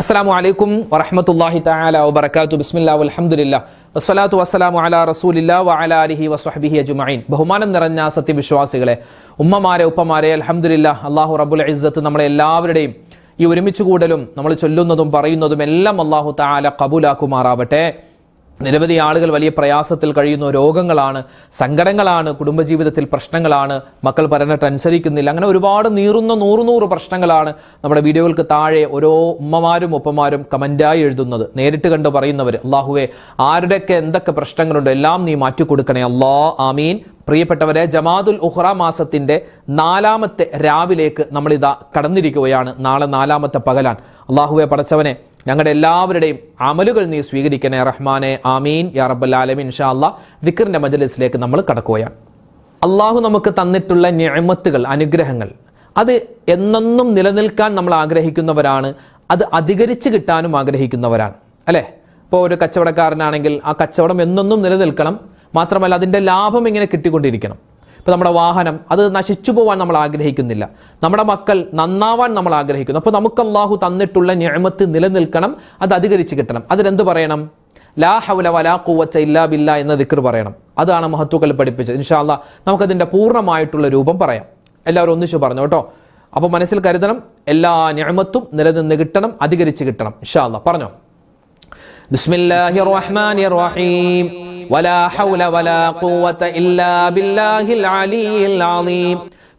അസ്സലാമു അലൈക്കും വറഹമത്തല്ലാഹി തആല വബറകാതു ബിസ്മില്ലാ അലഹമുല്ല വസ്സലാത്തു വസ്സലാമു അലാ റസൂലില്ലാ വഅലാ ആലിഹി വസ്വഹ്ബിഹി അജ്മഈൻ. ബഹുമാനം നിറഞ്ഞ സത്യവിശ്വാസികളെ ഉമ്മമാരെ ഉപ്പമാരെ അലഹമുല്ല അള്ളാഹു റബുൽ ഇസ്സത്ത് നമ്മളെ എല്ലാവരുടെയും ഈ ഒരുമിച്ച് കൂടലും നമ്മൾ ചൊല്ലുന്നതും പറയുന്നതും എല്ലാം അള്ളാഹു താല കബൂലാക്കുമാറാവട്ടെ. നിരവധി ആളുകൾ വലിയ പ്രയാസത്തിൽ കഴിയുന്ന രോഗങ്ങളാണ് സങ്കടങ്ങളാണ് കുടുംബജീവിതത്തിൽ പ്രശ്നങ്ങളാണ് മക്കൾ പറഞ്ഞിട്ട് അനുസരിക്കുന്നില്ല. അങ്ങനെ ഒരുപാട് നീറുന്ന നൂറ് നൂറ് പ്രശ്നങ്ങളാണ് നമ്മുടെ വീഡിയോകൾക്ക് താഴെ ഓരോ ഉമ്മമാരും ഒപ്പമാരും കമന്റായി എഴുതുന്നത്. നേരിട്ട് കണ്ട് പറയുന്നവർ അള്ളാഹുവെ ആരുടെയൊക്കെ എന്തൊക്കെ പ്രശ്നങ്ങളുണ്ട് എല്ലാം നീ മാറ്റിക്കൊടുക്കണേ അള്ളാ ആമീൻ. പ്രിയപ്പെട്ടവരെ ജമാദുൽ ഉഹ്റ മാസത്തിന്റെ നാലാമത്തെ രാവിലേക്ക് നമ്മളിതാ കടന്നിരിക്കുകയാണ്. നാളെ നാലാമത്തെ പകലാൻ അള്ളാഹുവെ പടച്ചവനെ ഞങ്ങളുടെ എല്ലാവരുടെയും അമലുകൾ നീ സ്വീകരിക്കണേ റഹ്മാനെ. ആമീൻ. യാ റബ്ബൽ ആലമീൻ. ഇൻഷാ ദിക്റിന്റെ മജലിസിലേക്ക് നമ്മൾ കടക്കുകയാണ്. അള്ളാഹു നമുക്ക് തന്നിട്ടുള്ള ഞമത്തുകൾ അനുഗ്രഹങ്ങൾ അത് എന്നെന്നും നിലനിൽക്കാൻ നമ്മൾ ആഗ്രഹിക്കുന്നവരാണ് അത് അധികരിച്ച് കിട്ടാനും ആഗ്രഹിക്കുന്നവരാണ്. അല്ലേ? ഇപ്പോൾ ഒരു കച്ചവടക്കാരനാണെങ്കിൽ ആ കച്ചവടം എന്നെന്നും നിലനിൽക്കണം. മാത്രമല്ല അതിന്റെ ലാഭം ഇങ്ങനെ കിട്ടിക്കൊണ്ടിരിക്കണം. ഇപ്പോൾ നമ്മുടെ വാഹനം അത് നശിച്ചു പോവാൻ നമ്മൾ ആഗ്രഹിക്കുന്നില്ല. നമ്മുടെ മക്കൾ നന്നാവാൻ നമ്മൾ ആഗ്രഹിക്കുന്നു. അപ്പോൾ നമുക്ക് അള്ളാഹു തന്നിട്ടുള്ള ഞാമത്ത് നിലനിൽക്കണം അത് അധികരിച്ച് കിട്ടണം. അതിലെന്ത് പറയണം? ലാ ഹൗല വലാ കൂവച്ച ഇല്ലാ ബില്ല എന്ന ദിക്കർ പറയണം. അതാണ് മഹത്വക്കൽ പഠിപ്പിച്ചത്. ഇൻഷാല്ല നമുക്കതിന്റെ പൂർണമായിട്ടുള്ള രൂപം പറയാം. എല്ലാവരും ഒന്നിച്ചു പറഞ്ഞു കേട്ടോ. അപ്പോൾ മനസ്സിൽ കരുതണം എല്ലാ ഞാമത്തും നിലനിന്ന് കിട്ടണം അധികരിച്ച് കിട്ടണം. ഇൻഷാല്ല പറഞ്ഞോ? ബിസ്മില്ലാഹിർ റഹ്മാനിർ റഹീം. ولا حول ولا قوة إلا بالله العلي العظيم.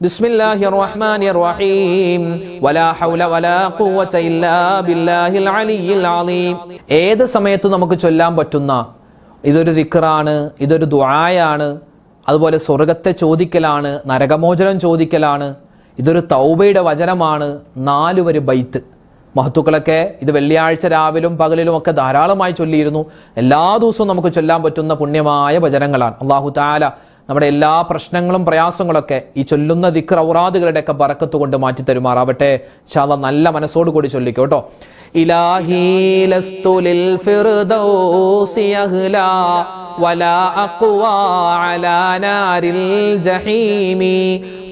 بسم الله الرحمن الرحيم ولا حول ولا قوة إلا بالله العلي العظيم ഏത് സമയത്ത് നമുക്ക് ചൊല്ലാൻ പറ്റുന്ന ഇതൊരു ദിക്റാണ് ഇതൊരു ദുആയാണ് അതുപോലെ സ്വർഗത്തെ ചോദിക്കലാണ് നരകമോചനം ചോദിക്കലാണ് ഇതൊരു തൗബയുടെ വചനമാണ് നാല് വരി ബൈത്ത് മഹത്തുക്കളൊക്കെ ഇത് വെള്ളിയാഴ്ച രാവിലും പകലിലും ഒക്കെ ധാരാളമായി ചൊല്ലിയിരുന്നു എല്ലാ ദിവസവും നമുക്ക് ചൊല്ലാൻ പറ്റുന്ന പുണ്യമായ വചനങ്ങളാണ് അള്ളാഹു താല നമ്മുടെ എല്ലാ പ്രശ്നങ്ങളും പ്രയാസങ്ങളൊക്കെ ഈ ചൊല്ലുന്ന ദിക്ർ ഔറാദുകളുടെയൊക്കെ ബറക്കത്ത് കൊണ്ട് മാറ്റി തരുമാറാവട്ടെ. ശാല നല്ല മനസ്സോട് കൂടി ചൊല്ലിക്കോ കേട്ടോ. ഇലാഹീലസ്തുലിൽ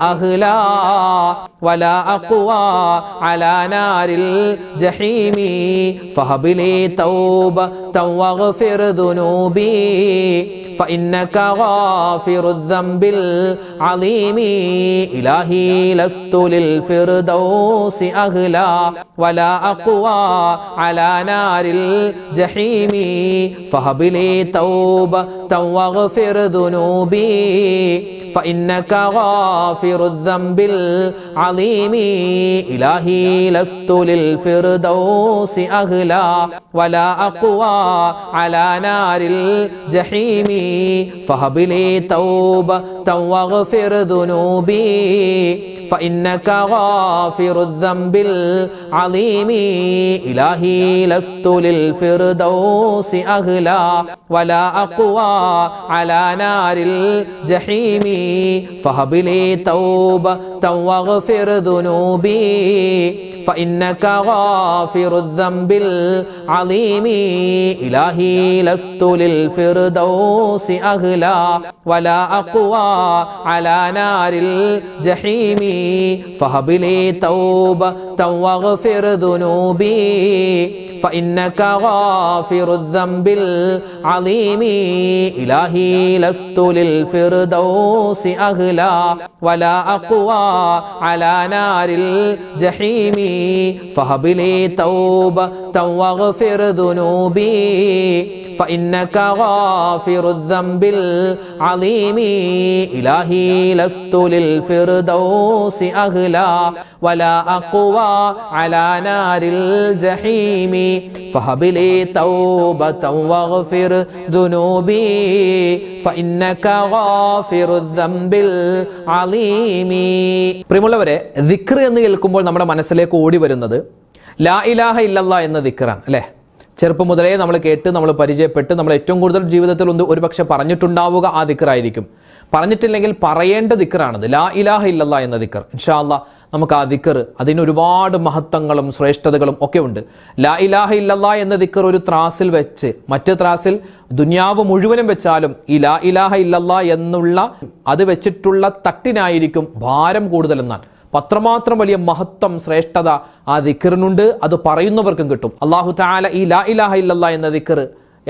أهلا ولا أقوى على نار الجحيم فهب لي توبة واغفر ذنوبي فإنك غافر الذنب العظيم إلهي لست للفردوس أهلا ولا أقوى على نار الجحيم فهب لي توبة واغفر ذنوبي فإنك غافر الذنب العظيم. إلهي لست للفردوس أهلا ولا أقوى على نار الجحيم. فهب لي توبة واغفر ذنوبي. فإنك غافر الذنب العظيم. إلهي لست للفردوس أهلا ولا أقوى على نار الجحيم. فهب لي توبة واغفر ذنوبي فإنك غافر الذنب العظيم إلهي لست للفردوس أهلا ولا أقوى على نار الجحيم. فهب لي توبة واغفر ذنوبي فإنك غافر الذنب العظيم إلهي لست للفردوس أهلا ولا أقوى على نار الجحيم. فهب لي توبة واغفر ذنوبي فإنك غافر الذنب العظيم. إلهي لست للفردوس أهلا ولا أقوى على نار الجحيم. فهب لي توبة واغفر ذنوبي فإنك غافر الذنب പ്രിയമുള്ളവരെ ദിക്ർ എന്ന് കേൾക്കുമ്പോൾ നമ്മുടെ മനസ്സിലേക്ക് ഓടി വരുന്നത് ലാ ഇലാഹ ഇല്ലല്ല എന്ന ദിക്റാണ് അല്ലേ? ചെറുപ്പം മുതലേ നമ്മൾ കേട്ട് നമ്മൾ പരിചയപ്പെട്ട് നമ്മൾ ഏറ്റവും കൂടുതൽ ജീവിതത്തിൽ ഒന്ന് ഒരുപക്ഷെ പറഞ്ഞിട്ടുണ്ടാവുക ആ ദിക്റായിരിക്കും. പറഞ്ഞിട്ടില്ലെങ്കിൽ പറയേണ്ട ദിക്റാണത് ലാ ഇലാഹ ഇല്ലല്ല എന്ന ദിക്ർ. ഇൻഷാ അള്ളാ നമുക്ക് ആ ദിക്കർ അതിന് ഒരുപാട് മഹത്വങ്ങളും ശ്രേഷ്ഠതകളും ഒക്കെ ഉണ്ട്. ലാ ഇലാഹ ഇല്ലല്ലാ എന്ന ദിക്കർ ഒരു ത്രാസിൽ വെച്ച് മറ്റ് ത്രാസിൽ ദുന്യാവ് മുഴുവനും വെച്ചാലും ഈ ലാ ഇലാഹ ഇല്ലല്ലാ എന്നുള്ള അത് വെച്ചിട്ടുള്ള തട്ടിനായിരിക്കും ഭാരം കൂടുതലെന്നാണ് പത്രമാത്രം വലിയ മഹത്വം ശ്രേഷ്ഠത ആ ദിക്കറിനുണ്ട്. അത് പറയുന്നവർക്കും കിട്ടും. അള്ളാഹു താല ഈ ലാ ഇലാഹ ഇല്ലല്ലാ എന്ന ദിക്കർ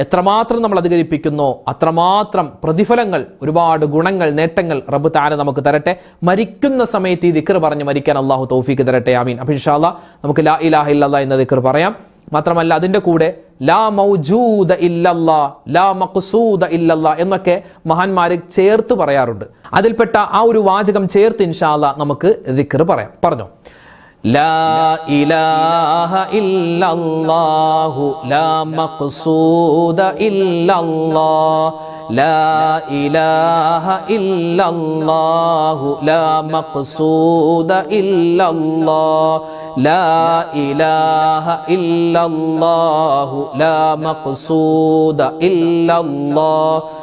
എത്രമാത്രം നമ്മൾ അധികരിപ്പിക്കുന്നോ അത്രമാത്രം പ്രതിഫലങ്ങൾ ഒരുപാട് ഗുണങ്ങൾ നേട്ടങ്ങൾ റബ്ബ് താന നമുക്ക് തരട്ടെ. മരിക്കുന്ന സമയത്ത് ഈ ദിക്കർ പറഞ്ഞ് മരിക്കാൻ അള്ളാഹു തൗഫീക്ക് തരട്ടെ. ആമീൻ. അപ്പൊ ഇൻഷാല്ല നമുക്ക് ലാ ഇലാഹ ഇല്ല എന്ന ദിക്കർ പറയാം. മാത്രമല്ല അതിന്റെ കൂടെ ലാ മൗജൂദ ഇല്ലല്ലാ ലാ മഖ്സൂദ ഇല്ലല്ലാ എന്നൊക്കെ മഹാന്മാർ ചേർത്ത് പറയാറുണ്ട്. അതിൽപ്പെട്ട ആ ഒരു വാചകം ചേർത്ത് ഇൻഷാല്ല നമുക്ക് ദിക്കർ പറയാം. പറഞ്ഞോ? ലാ ഇലാഹ ഇല്ലല്ലാഹു ലാ മഖ്സൂദ ഇല്ലല്ലാ ലാ ഇലാഹ ഇല്ലല്ലാഹു ലാ മഖ്സൂദ ഇല്ലല്ലാ ലാ ഇലാഹ ഇല്ലല്ലാഹു ലാ മഖ്സൂദ ഇല്ലല്ലാ لا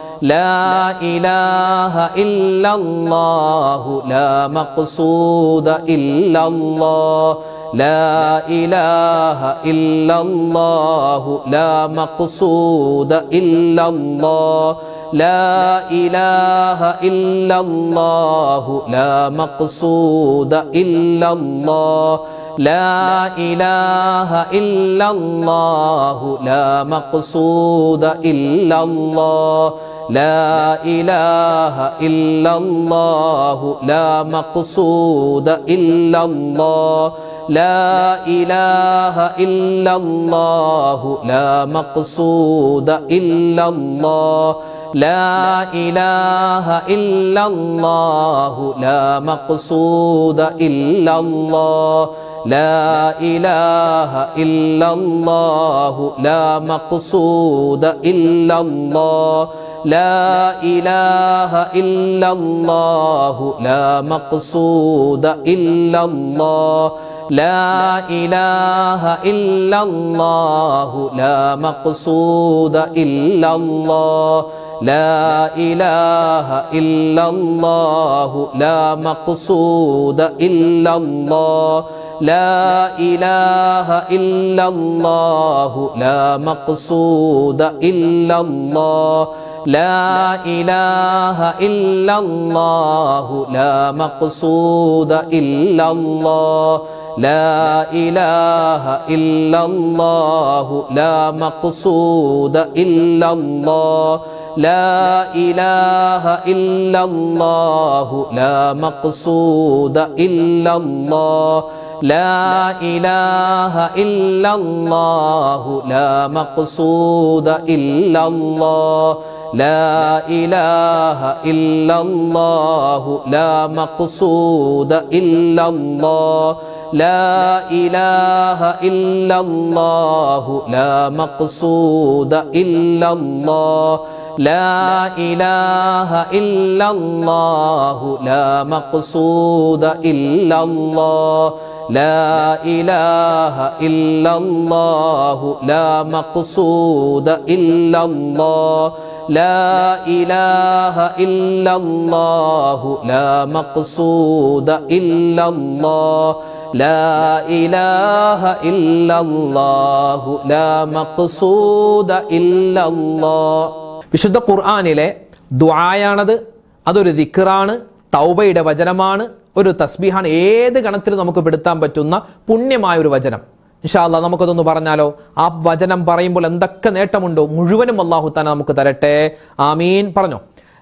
إله إلا الله لا مقصود إلا الله لا إله إلا الله لا مقصود إلا الله لا إله إلا الله لا مقصود إلا الله لا إله إلا الله لا مقصود إلا الله لا إله إلا الله لا مقصود إلا الله. لا إله إلا الله لا مقصود إلا الله. لا إله إلا الله لا مقصود إلا الله. لا إله إلا الله لا مقصود إلا الله. لا إله إلا الله لا مقصود إلا الله. لا إله إلا الله لا مقصود إلا الله. لا إله إلا الله لا مقصود إلا الله. لا إله إلا الله لا مقصود إلا الله. لا إله إلا الله لا مقصود إلا الله لا إله إلا الله لا مقصود إلا الله لا إله إلا الله لا مقصود إلا الله لا إله إلا الله لا مقصود إلا الله. لا إله إلا الله لا مقصود إلا الله لا إله إلا الله لا مقصود إلا الله لا إله إلا الله لا مقصود إلا الله لا إله إلا الله لا مقصود إلا الله لا إله إلا الله لا مقصود إلا الله لا إله إلا الله لا مقصود إلا الله വിശുദ്ധ ഖുർആാനിലെ ദുആയാണത് അതൊരു ദിക്റാണ് തൗബയുടെ വചനമാണ് ഒരു തസ്ബീഹാണ് ഏത് ഗണത്തിൽ നമുക്ക് പെടുത്താൻ പറ്റുന്ന പുണ്യമായ ഒരു വചനം ഇൻഷാല്ല നമുക്കതൊന്ന് പറഞ്ഞാലോ? ആ വചനം പറയുമ്പോൾ എന്തൊക്കെ നേട്ടമുണ്ടോ? മുഴുവനും അള്ളാഹു താന നമുക്ക് തരട്ടെ. ആമീൻ. പറഞ്ഞോ?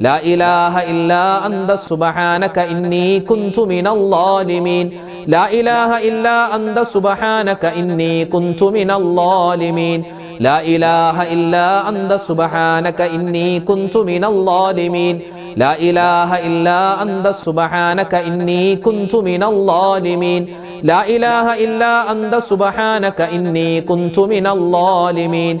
لا إله إلا أنت سبحانك إني كنت من الظالمين لا إله إلا أنت سبحانك إني كنت من الظالمين لا إله إلا أنت سبحانك إني كنت من الظالمين لا إله إلا أنت سبحانك إني كنت من الظالمين لا إله إلا أنت سبحانك إني كنت من الظالمين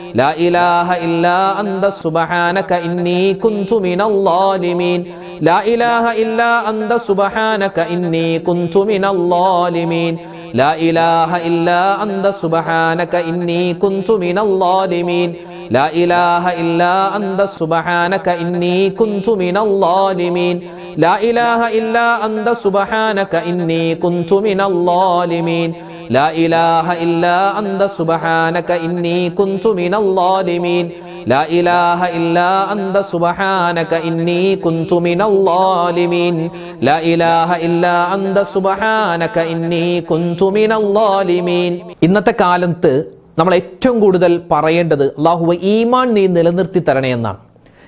لا إله إلا أنت سبحانك إني كنت من الظالمين لا إله إلا أنت سبحانك إني كنت من الظالمين لا إله إلا أنت سبحانك إني كنت من الظالمين لا إله إلا أنت سبحانك إني كنت من الظالمين لا إله إلا أنت سبحانك إني كنت من الظالمين لا إله إلا أنت سبحانك إني كنت من الظالمين لا إله إلا أنت سبحانك إني كنت من الظالمين لا إله إلا أنت سبحانك إني كنت من الظالمين ഇന്നത്തെ കാലത്ത് നമ്മൾ ഏറ്റവും കൂടുതൽ പറയേണ്ടത് അള്ളാഹുവ ഈമാൻ നീ നിലനിർത്തി തരണേ എന്നാണ്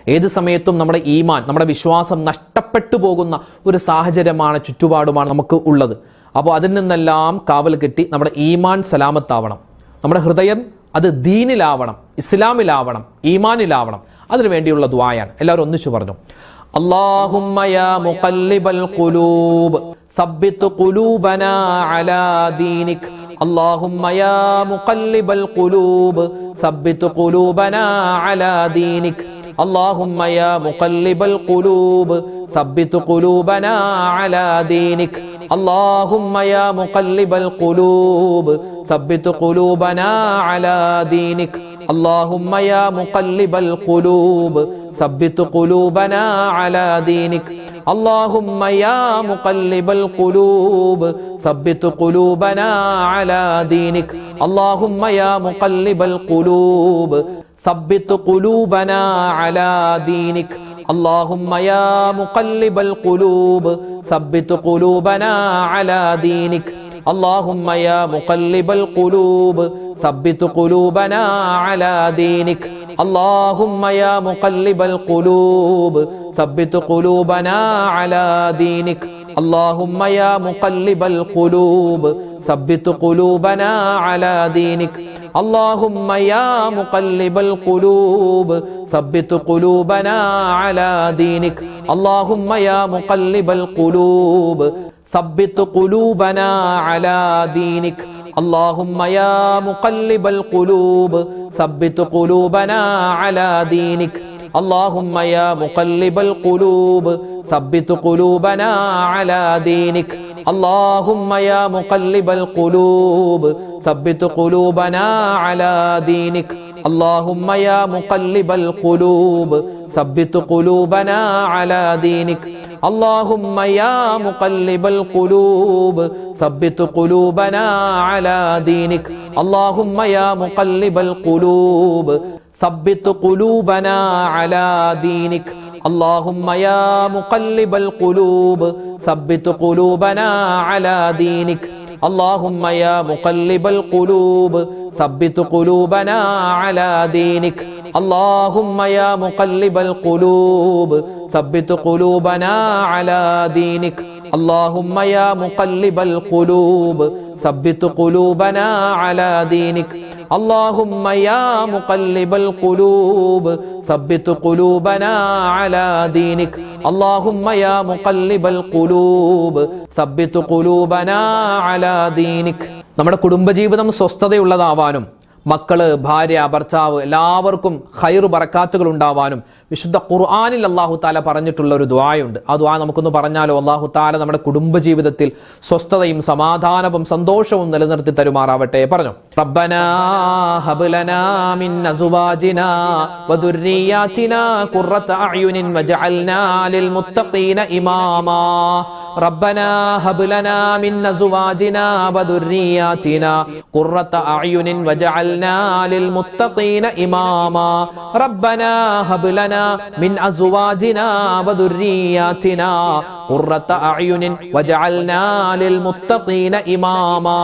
ഏത് സമയത്തും നമ്മുടെ ഈമാൻ നമ്മുടെ വിശ്വാസം നഷ്ടപ്പെട്ടു പോകുന്ന ഒരു സാഹചര്യമാണ് ചുറ്റുപാടുമാണ് നമുക്ക് ഉള്ളത് അപ്പോൾ അതിൽ നിന്നെല്ലാം കാവൽ കെട്ടി നമ്മുടെ ഈമാൻ സലാമത്താവണം. നമ്മുടെ ഹൃദയം അത് ദീനിലാവണം ഇസ്ലാമിലാവണം ഈമാനിലാവണം. അതിനു വേണ്ടിയുള്ള ദ്വായാണ് എല്ലാവരും ഒന്നിച്ചു പറഞ്ഞു. അള്ളാഹുമ്മയ يا مقلب القلوب ثبت قلوبنا على دينك اللهم يا مقلب القلوب ثبت قلوبنا على دينك اللهم يا مقلب القلوب ثبت قلوبنا على دينك اللهم يا مقلب القلوب ثبت قلوبنا على دينك اللهم يا مقلب القلوب ثبت قلوبنا على دينك اللهم يا مقلب القلوب ثبت قلوبنا على دينك اللهم يا مقلب القلوب ثبت قلوبنا على دينك اللهم يا مقلب القلوب ثبت قلوبنا على دينك اللهم يا مقلب القلوب ثبت قلوبنا على دينك اللهم يا مقلب القلوب ثبت قلوبنا على دينك اللهم يا مقلب القلوب ثبت قلوبنا على دينك اللهم يا مقلب القلوب ثبت قلوبنا على دينك اللهم يا مقلب القلوب ثبت قلوبنا على دينك اللهم يا مقلب القلوب ثبت قلوبنا على دينك اللهم يا مقلب القلوب ثبت قلوبنا على دينك اللهم يا مقلب القلوب ثبت قلوبنا على دينك اللهم يا مقلب القلوب ثبت قلوبنا على دينك اللهم يا مقلب القلوب ثبت قلوبنا على دينك اللهم يا مقلب القلوب ثبت قلوبنا على دينك اللهم يا مقلب القلوب ثبت قلوبنا على دينك اللهم يا مقلب القلوب ثبت قلوبنا على دينك اللهم يا مقلب القلوب ثبت قلوبنا على دينك اللهم يا مقلب القلوب ثبت قلوبنا على دينك اللهم يا مقلب القلوب ثبت قلوبنا على دينك اللهم يا مقلب القلوب ثبت قلوبنا على دينك നമ്മുടെ കുടുംബജീവിതം സ്വസ്ഥതയുള്ളതാവാനും മക്കള് ഭാര്യ ഭർത്താവ് എല്ലാവർക്കും ഹൈർ ബറക്കാത്തുകൾ ഉണ്ടാവാനും വിശുദ്ധ ഖുർആാനിൽ അള്ളാഹു താല പറഞ്ഞിട്ടുള്ള ഒരു ദ്വായുണ്ട് ആ ദ്വാ നമുക്കൊന്ന് പറഞ്ഞാലോ? അള്ളാഹു താല നമ്മുടെ കുടുംബജീവിതത്തിൽ സ്വസ്ഥതയും സമാധാനവും സന്തോഷവും നിലനിർത്തി തരുമാറാവട്ടെ. പറഞ്ഞു? ഇമാമാ. ഹബ്ലനാ മിൻ من أزواجنا وذرياتنا قرة أعين وجعلنا للمتقين إماما.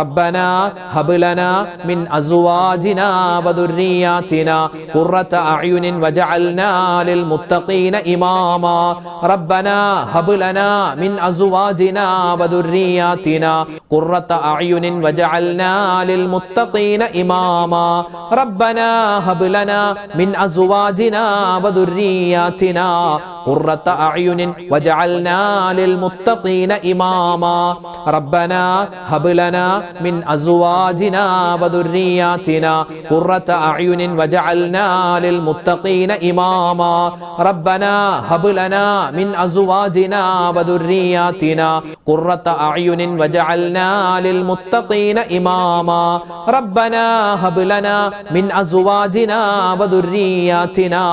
ربنا هب لنا من أزواجنا وذرياتنا قرة أعين وجعلنا للمتقين إماما. ربنا هب لنا من أزواجنا وذرياتنا قرة أعين وجعلنا للمتقين إماما. ربنا هب لنا من أزواجنا وذرياتنا قرة أعين وجعلنا للمتقين إماما. ربنا هب لنا من أزواجنا وذرياتنا قرة أعين وجعلنا للمتقين إماما. ربنا هب لنا من أزواجنا وذرياتنا قرة أعين وجعلنا للمتقين إماما. ربنا هب لنا من أزواجنا وذرياتنا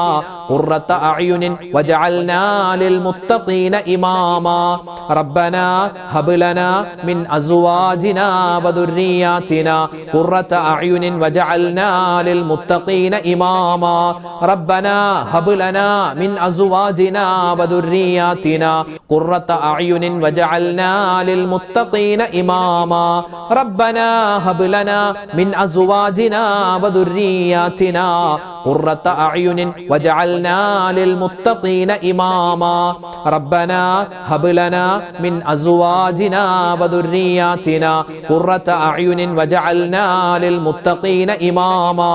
قرة أعين وجعلنا للمتقين إماما. ربنا هب لنا من أزواجنا وذرياتنا قرة أعين وجعلنا للمتقين إماما. ربنا هب لنا من أزواجنا وذرياتنا قرة أعين وجعلنا للمتقين إماما. ربنا هب لنا من أزواجنا وذرياتنا قرة أعين وجعلنا للمتقين إماما. ربنا هب لنا من أزواجنا وذرياتنا قرة أعين وجعلنا للمتقين إماما.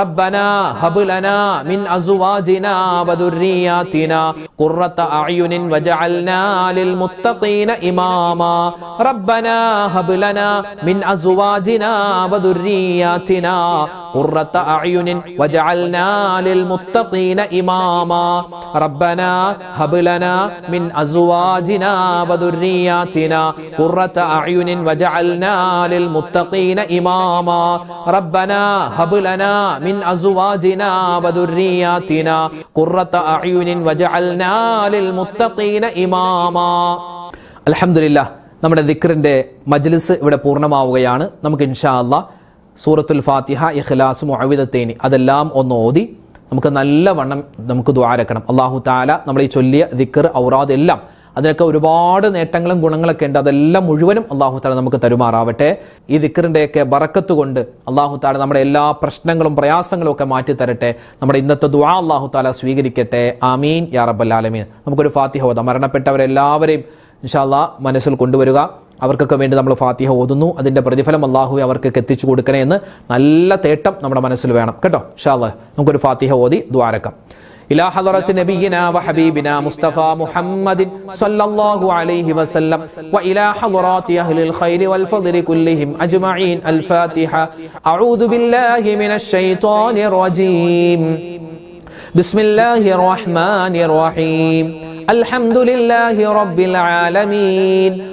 ربنا هب لنا من أزواجنا وذرياتنا قرة أعين وجعلنا للمتقين إماما. ربنا هب لنا من أزواجنا وذرياتنا قرة أعين وجعلنا للمتقين إماما ربنا هب لنا من أزواجنا وذرياتنا قرة أعين وجعلنا للمتقين إماما ربنا هب لنا من أزواجنا وذرياتنا قرة أعين وجعلنا للمتقين إماما الحمد لله നമ്മുടെ ദിക്റിന്റെ മജ്ലിസ് ഇവിടെ പൂർണ്ണമാവുകയാണ് നമുക്ക് ഇൻഷാ അല്ലാ സൂറത്തുൽ ഫാത്തിഹ ഇഖ്ലാസ് മുഅവിദത്തേനി അതെല്ലാം ഒന്ന് ഓതി നമുക്ക് നല്ല വണ്ണം നമുക്ക് ദ്വാരക്കണം അള്ളാഹു താല നമ്മൾ ഈ ചൊല്ലിയ ദിക്കർ ഔറാദ് എല്ലാം അതിനൊക്കെ ഒരുപാട് നേട്ടങ്ങളും ഗുണങ്ങളൊക്കെ ഉണ്ട്. അതെല്ലാം മുഴുവനും അള്ളാഹു താല നമുക്ക് തരുമാറാവട്ടെ. ഈ ദിക്കറിന്റെയൊക്കെ ബറക്കത്ത് കൊണ്ട് അള്ളാഹു താല നമ്മുടെ എല്ലാ പ്രശ്നങ്ങളും പ്രയാസങ്ങളും ഒക്കെ മാറ്റി തരട്ടെ. നമ്മുടെ ഇന്നത്തെ ദുആ അള്ളാഹു താല സ്വീകരിക്കട്ടെ. ആമീൻ. യാ റബ്ബൽ ആലമീൻ. നമുക്കൊരു ഫാത്തിഹ മരണപ്പെട്ടവരെല്ലാവരെയും ഇൻഷാല്ലാ മനസ്സിൽ കൊണ്ടുവരിക. അവർക്കൊക്കെ വേണ്ടി നമ്മൾ ഫാത്തിഹ ഓതുന്നു അതിന്റെ പ്രതിഫലം അള്ളാഹു അവർക്കൊക്കെ എത്തിച്ചു കൊടുക്കണേ എന്ന് നല്ല തേട്ടം നമ്മുടെ മനസ്സിൽ വേണം കേട്ടോ ഇൻഷാല്ലാ നമുക്കൊരു ഫാത്തിഹ ഓതി ദ്വാരക്കാം إلى حضرة نبينا وحبيبنا مصطفى محمد صلى الله عليه وسلم وإلى حضرات أهل الخير والفضل كلهم أجمعين الفاتحة أعوذ بالله من الشيطان الرجيم بسم الله الرحمن الرحيم الحمد لله رب العالمين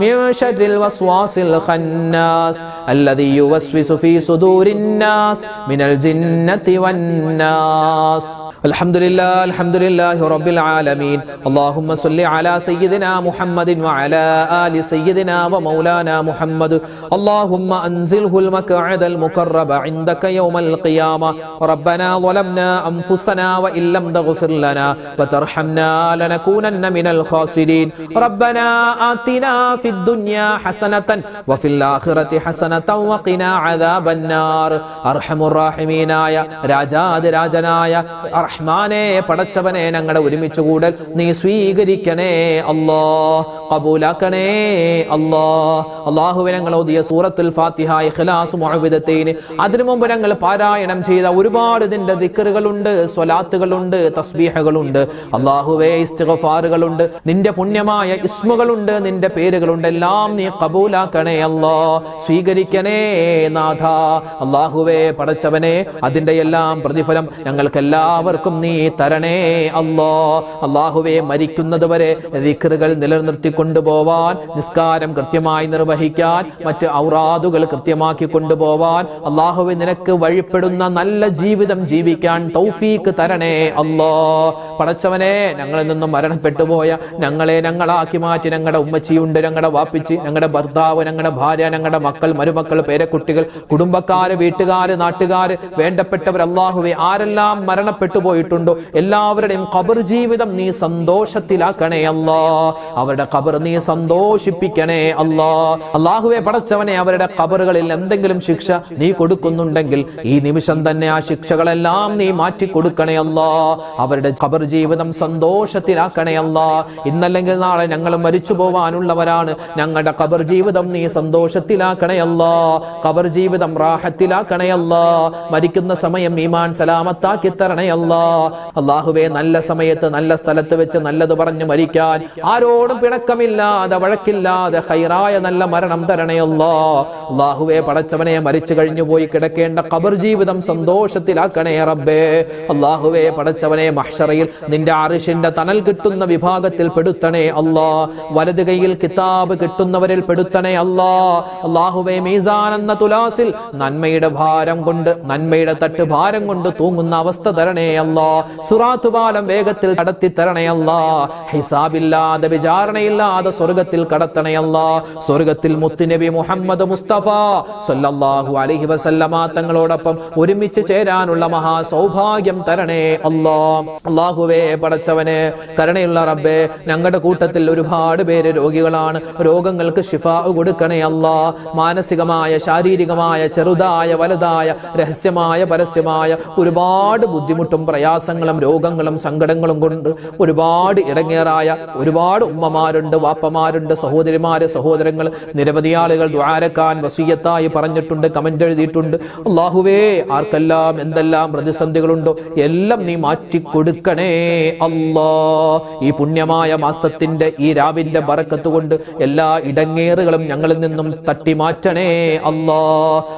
من شر الوسواس الخناس الذي يوسوس في صدور الناس من الجنة والناس. الحمد لله الحمد لله رب العالمين. اللهم صل على سيدنا محمد وعلى آل سيدنا ومولانا محمد. اللهم أنزله المكعد المكرب عندك يوم القيامة. ربنا ظلمنا أنفسنا وإن لم تغفر لنا وترحمنا لنكونن من الخاسرين. ربنا آتنا ഫിദ്ദുനിയാ ഹസനതൻ വഫിൽ ആഖിറതി ഹസനതൻ വഖിനാ അദാബന്നാർ അർഹമുർ റഹീമീനായ രാജാതിരാജനായ റഹ്മാനെ പടച്ചവനെ ഞങ്ങളെ ഒരുമിച്ച് കൂടൽ നീ സ്വീകരിക്കണേ അല്ലാ കബൂലാക്കണേ അല്ലാ. അള്ളാഹുവിനെ ഞങ്ങൾ ഓതിയ സൂറത്തുൽ ഫാത്തിഹ ഇഖ്ലാസ് മുഅവിദത്തൈന് അതിനു മുമ്പ് ഞങ്ങൾ പാരായണം ചെയ്ത ഒരുപാട് ഇതിന്റെ ദിക്റുകളുണ്ട് സ്വലാത്തുകളുണ്ട് തസ്ബീഹകളുണ്ട്. അല്ലാഹുവേ ഇസ്തിഗ്ഫാറുകളുണ്ട് നിന്റെ പുണ്യമായ ഇസ്മുകളുണ്ട് നിന്റെ പേരുകളുണ്ട് എല്ലാം നീ കബൂലാക്കണേ അല്ലോ. സ്വീകരിക്കണേ നാഥ. അള്ളാഹുവേ പടച്ചവനെ അതിന്റെ എല്ലാം പ്രതിഫലം ഞങ്ങൾക്ക് എല്ലാവർക്കും നീ തരണേ അല്ലോ. അള്ളാഹുവെ മരിക്കുന്നത് വരെ ദിക്റുകൾ നിലനിർത്തി കൊണ്ടുപോവാൻ നിസ്കാരം കൃത്യമായി നിർവഹിക്കാൻ മറ്റ് ഔറാദുകൾ കൃത്യമാക്കി കൊണ്ടുപോവാൻ അള്ളാഹുവെ നിനക്ക് വഴിപ്പെടുന്ന നല്ല ജീവിതം ജീവിക്കാൻ തൗഫീക്ക് തരണേ അല്ലോ. പടച്ചവനെ ഞങ്ങളിൽ നിന്നും മരണപ്പെട്ടുപോയ ഞങ്ങളെ ഞങ്ങളാക്കി മാറ്റി ഞങ്ങളുടെ ഉമ്മച്ചിയുണ്ട്. മരിച്ചുകൊണ്ട് ഞങ്ങളുടെ വാപ്പിച്ച് ഞങ്ങളുടെ ഭർത്താവ് ഞങ്ങളുടെ ഭാര്യ ഞങ്ങളുടെ മക്കൾ മരുമക്കൾ പേരക്കുട്ടികൾ കുടുംബക്കാര് വീട്ടുകാര് നാട്ടുകാര് വേണ്ടപ്പെട്ടവർ അള്ളാഹുവെ ആരെല്ലാം മരണപ്പെട്ടു പോയിട്ടുണ്ടോ? എല്ലാവരുടെയും കബർ ജീവിതം നീ സന്തോഷത്തിലാക്കണേ അല്ലാ. അവരുടെ കബർ നീ സന്തോഷിപ്പിക്കണേ അല്ലാ. അള്ളാഹുവെ പടച്ചവനെ അവരുടെ കബറുകളിൽ എന്തെങ്കിലും ശിക്ഷ നീ കൊടുക്കുന്നുണ്ടെങ്കിൽ ഈ നിമിഷം തന്നെ ആ ശിക്ഷകളെല്ലാം നീ മാറ്റി കൊടുക്കണേ അല്ലാ. അവരുടെ കബർ ജീവിതം സന്തോഷത്തിലാക്കണേ അല്ലാ. ഇന്നല്ലെങ്കിൽ നാളെ ഞങ്ങൾ മരിച്ചു പോവാനുള്ളവരാണ് ഞങ്ങളുടെ കബർ ജീവിതം നീ സന്തോഷത്തിലാക്കണേ കബർ ജീവിതം റാഹത്തിലാക്കണയല്ല. മരിക്കുന്ന സമയം ഈമാൻ സലാമത്താക്കി തരണേ അള്ളാഹുവെ നല്ല സമയത്ത് നല്ല സ്ഥലത്ത് വെച്ച് നല്ലത് പറഞ്ഞു മരിക്കാൻ ആരോടും പിണക്കമില്ലാതെ വഴക്കില്ലാതെ ഹൈറായ നല്ല മരണം തരണേ അള്ളാഹുവെ പടച്ചവനെ മരിച്ചു കഴിഞ്ഞു പോയി കിടക്കേണ്ട കബർ ജീവിതം സന്തോഷത്തിലാക്കണേ റബ്ബേ. അള്ളാഹുവെ പടച്ചവനെ മഹ്ഷറയിൽ നിന്റെ അറിഷിന്റെ തണൽ കിട്ടുന്ന വിഭാഗത്തിൽ പെടുത്തണേ അല്ലാ. വലത് കൈയിൽ കിതാബ് കിട്ടുന്നവരിൽ പെടുത്തണേ അല്ലാ. അള്ളാഹുവേ മീസാൻ എന്ന തുലാസിൽ നന്മയുടെ ഭാരം കൊണ്ട് നന്മയുടെ തട്ട് ഭാരം കൊണ്ട് തൂങ്ങുന്ന അവസ്ഥ തരണേ അല്ലാ. സുറാത്ത് പാലം വേഗത്തിൽ കടത്തി തരണേ അല്ലാ. ഹിസാബില്ലാതെ വിചാരണയില്ലാതെ സ്വർഗത്തിൽ കടത്തണേ അല്ലാ. സ്വർഗത്തിൽ മുത്തുനബി മുഹമ്മദ് മുസ്തഫ സല്ലല്ലാഹു അലൈഹി വസല്ലമ തങ്ങളോടൊപ്പം ഒരുമിച്ച് ചേരാനുള്ള മഹാ സൗഭാഗ്യം തരണേ അല്ലാ. അള്ളാഹുവേ പടച്ചവനെ കരുണയുള്ള റബ്ബേ ഞങ്ങളുടെ കൂട്ടത്തിൽ ഒരുപാട് പേര് രോഗികളാണ് രോഗങ്ങൾക്ക് ഷിഫാ കൊടുക്കണേ അല്ല. മാനസികമായ ശാരീരികമായ ചെറുതായ വലുതായ രഹസ്യമായ പരസ്യമായ ഒരുപാട് ബുദ്ധിമുട്ടും പ്രയാസങ്ങളും രോഗങ്ങളും സങ്കടങ്ങളും കൊണ്ട് ഒരുപാട് ഇടങ്ങേറായ ഒരുപാട് ഉമ്മമാരുണ്ട് വാപ്പമാരുണ്ട് സഹോദരിമാര് സഹോദരങ്ങൾ. നിരവധി ആളുകൾ ദ്വാരക്കാൻ വസീയത്തായി പറഞ്ഞിട്ടുണ്ട് കമന്റ് എഴുതിയിട്ടുണ്ട്. അള്ളാഹുവേ ആർക്കെല്ലാം എന്തെല്ലാം പ്രതിസന്ധികളുണ്ടോ എല്ലാം നീ മാറ്റി കൊടുക്കണേ അല്ലാ. ഈ പുണ്യമായ മാസത്തിന്റെ ഈ രാവിന്റെ ബറക്കത്ത് കൊണ്ട് എല്ലാ ഇടങ്ങേറുകളും ഞങ്ങളിൽ നിന്നും തട്ടി മാറ്റണേ അല്ലാ.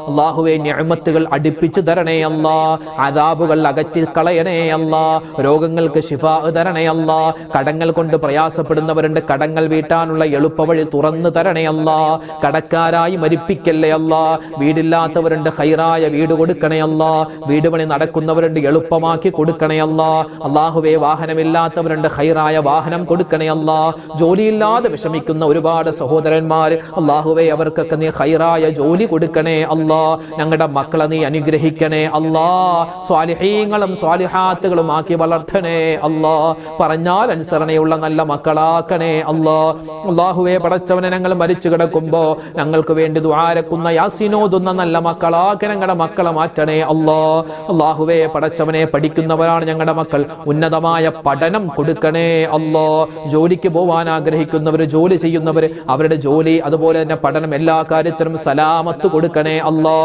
അള്ളാഹുവെ ഞാമത്തുകൾ അടുപ്പിച്ചു തരണേ അല്ലാ. അതാബുകൾ അകറ്റി കളയണേ അല്ലാ. രോഗങ്ങൾക്ക് ശിഫ തരണേ അല്ലാ. കടങ്ങൾ കൊണ്ട് പ്രയാസപ്പെടുന്നവരുണ്ട് കടങ്ങൾ വീട്ടാനുള്ള എളുപ്പവഴി തുറന്നു തരണേ അല്ലാ. കടക്കാരായി മരിപ്പിക്കല്ലേ അല്ലാ. വീടില്ലാത്തവരുണ്ട് ഹൈറായ വീട് കൊടുക്കണേ അല്ലാ. വീട് പണി നടക്കുന്നവരുണ്ട് എളുപ്പമാക്കി കൊടുക്കണേ അല്ലാ. അള്ളാഹുവെ വാഹനമില്ലാത്തവരുണ്ട് ഹൈറായ വാഹനം കൊടുക്കണേ അല്ലാ. ജോലിയില്ലാതെ വിഷമിക്കുന്ന ഒരുപാട് സഹോദരന്മാർ അള്ളാഹുവെ അവർക്കൊക്കെ നീ ഹൈറായ ജോലി കൊടുക്കണേ അല്ലാ. ഞങ്ങളുടെ മക്കളെ നീ അനുഗ്രഹിക്കണേ അല്ലാ. സ്വാലിഹീങ്ങളും സ്വാലിഹാത്തുകളും ആക്കി വളർത്തണേ അല്ലാ. പറഞ്ഞാൽ അനുസരണയുള്ള നല്ല മക്കളാക്കണേ അല്ലാ. അള്ളാഹുവെ പടച്ചവനെ ഞങ്ങൾ മരിച്ചു കിടക്കുമ്പോ ഞങ്ങൾക്ക് വേണ്ടി ദ്വാരക്കുന്ന യാസിനോതുന്ന നല്ല മക്കളാക്കി ഞങ്ങളുടെ മക്കളെ മാറ്റണേ അല്ലാ. അള്ളാഹുവെ പടച്ചവനെ പഠിക്കുന്നവരാണ് ഞങ്ങളുടെ മക്കൾ. ഉന്നതമായ പഠനം കൊടുക്കണേ അല്ലോ. ജോലിക്ക് പോവാൻ ആഗ്രഹിക്കുന്നവർ ജോലി ചെയ്യുന്നവർ അവരുടെ ജോലി അതുപോലെ തന്നെ പഠനം എല്ലാ കാര്യത്തിലും സലാമത്ത് കൊടുക്കണേ അള്ളാ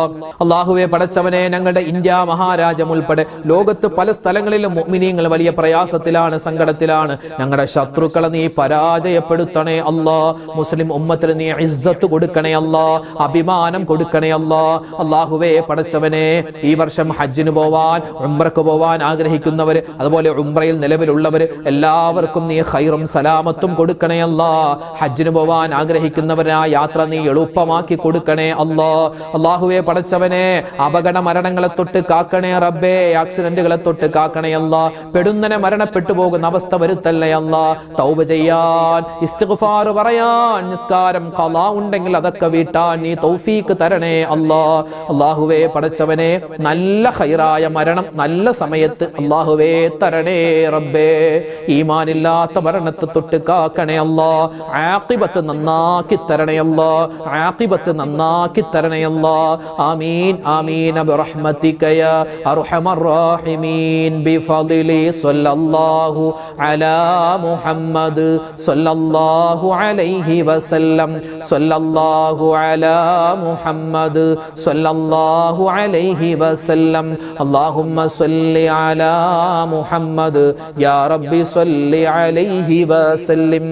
അള്ളാഹുവെ പടച്ചവനെ ഞങ്ങളുടെ ഇന്ത്യ മഹാരാജ്യം ഉൾപ്പെടെ ലോകത്ത് പല സ്ഥലങ്ങളിലും മുഅ്മിനീങ്ങൾ വലിയ പ്രയാസത്തിലാണ് സങ്കടത്തിലാണ്. ഞങ്ങളുടെ ശത്രുക്കളെ നീ പരാജയപ്പെടുത്തണേ അല്ലാ. മുസ്ലിം ഉമ്മത്തിന് നീ ഇസ്സത്ത് കൊടുക്കണേ അല്ലാ. അഭിമാനം കൊടുക്കണേ അല്ലാ. അള്ളാഹുവെ പടച്ചവനെ ഈ വർഷം ഹജ്ജിന് പോവാൻ ഉംറക്ക് പോവാൻ ആഗ്രഹിക്കുന്നവര് അതുപോലെ ഉംറയിൽ നിലവിലുള്ളവര് എല്ലാവർക്കും നീ ഹൈറും സലാമത്തും കൊടുക്കണേ അല്ലാ. ഹജ്ജിന് പോവാൻ ആഗ്രഹിക്കുന്നവരാ യാത്ര നീ എളുപ്പമാക്കി കൊടുക്കണേ അല്ലോ. അള്ളാഹുവെ പടച്ചവനെ അപകട മരണങ്ങളെ തൊട്ട് കാക്കണേ റബ്ബേ ആക്സിഡന്റുകളെ തൊട്ട് കാക്കണേ അല്ല. പെടുന്നനെ മരണപ്പെട്ടു പോകുന്ന അവസ്ഥ വരുത്തല്ലേ അല്ല. തൗബ ചെയ്യാൻ ഇസ്തിഗ്ഫാർ പറയാൻ നിസ്കാരം ഖലാ ഉണ്ടെങ്കിൽ അതൊക്കെ വീട്ടാൻ നീ തൗഫീക്ക് തരണേ അല്ലാ. അള്ളാഹുവേ പടച്ചവനെ നല്ല ഹൈറായ മരണം നല്ല സമയത്ത് അള്ളാഹുവേ തരണേ റബ്ബേ. ഈമാനില്ലാത്ത മരണത്തെ തൊട്ട് കാക്കണേ അല്ലാ. ആത്തിബത്ത് നന്നാക്കി തരണയല്ലോ. ആത്തിബത്ത് നന്നാക്കി തരണയല്ലോ. ആമീൻ ആമീൻ ബിറഹ്മതികയ അർഹമർ റഹീമീൻ. ബിഫളിലി സ്വല്ലല്ലാഹു അലാ മുഹമ്മദ് സല്ലല്ലാഹു അലൈഹി വസല്ലം. സല്ലല്ലാഹു അലാ മുഹമ്മദ് സല്ലല്ലാഹു അലൈഹി വസല്ലം. അല്ലാഹുമ്മ സല്ലി അലാ മുഹമ്മദ്. യാ റബ്ബി സല്ലി അലൈഹി വസല്ലം.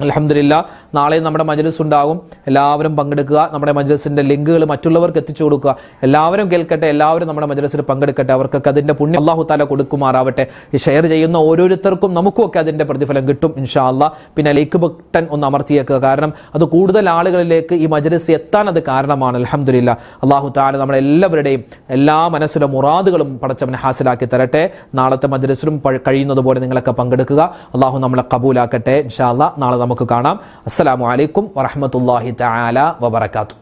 അലഹമില്ല നാളെ നമ്മുടെ മജലിസ് ഉണ്ടാകും. എല്ലാവരും പങ്കെടുക്കുക നമ്മുടെ മജ്ലിസിന്റെ ലിങ്കുകൾ മറ്റുള്ളവർക്ക് എത്തിച്ചു കൊടുക്കുക. എല്ലാവരും കേൾക്കട്ടെ എല്ലാവരും നമ്മുടെ മജ്ലിസിൽ പങ്കെടുക്കട്ടെ. അവർക്കൊക്കെ അതിന്റെ പുണ്യം അള്ളാഹു താല കൊടുക്കുമാറാവട്ടെ. ഈ ഷെയർ ചെയ്യുന്ന ഓരോരുത്തർക്കും നമുക്കും ഒക്കെ അതിന്റെ പ്രതിഫലം കിട്ടും ഇൻഷാ അല്ലാ പിന്നെ ലൈക്ക് ബട്ടൺ ഒന്ന് അമർത്തിയേക്കുക. കാരണം അത് കൂടുതൽ ആളുകളിലേക്ക് ഈ മജ്ലിസ് എത്താൻ അത് കാരണമാണ് അലഹമില്ല അള്ളാഹു താല നമ്മളെല്ലാവരുടെയും എല്ലാ മനസ്സിലെ മുറാദുകളും പടച്ചവനെ ഹാസിലാക്കി തരട്ടെ. നാളത്തെ മജ്ലിസിലും കഴിയുന്നതുപോലെ കഴിയുന്നത് പോലെ നിങ്ങളൊക്കെ പങ്കെടുക്കുക. അള്ളാഹു നമ്മളെ കബൂലാക്കട്ടെ ഇൻഷാ അല്ലാ നാളെ നമുക്ക് കാണാം. അസ്സലാമു അലൈക്കും വറഹമത്തല്ലാഹി തആല വബറകാതുഹു.